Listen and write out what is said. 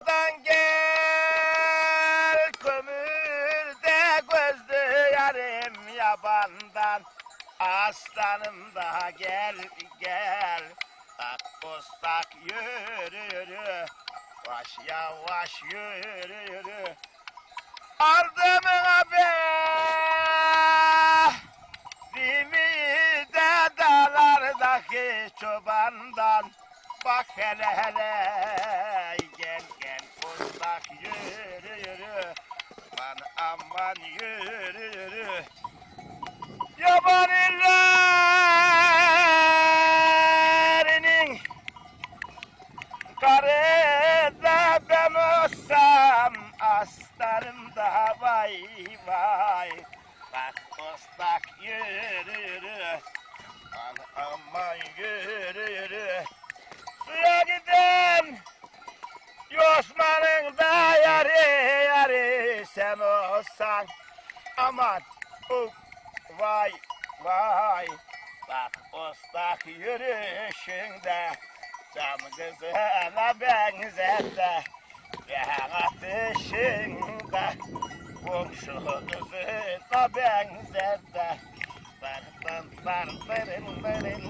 Dan gel kömürde gözlü yarim yabandan. Aslanım da gel gel. Ak postak yürü yürü. Yavaş yavaş yürü yürü. Aldım haber Dimi de dağlardaki çobandan. Bak hele hele gel gel postak yürü yürü. Aman aman yürü yürü. Yaban illerinin Karada ben olsam aslanım da vay vay. Bak postak yürü yürü. Aman aman yürü olsan Aman uf vay vay Bak postak yürüyüşünde Cam kızına benzer de Yan ateşinde Komşu kızına benzer de Dar dar dar darın darın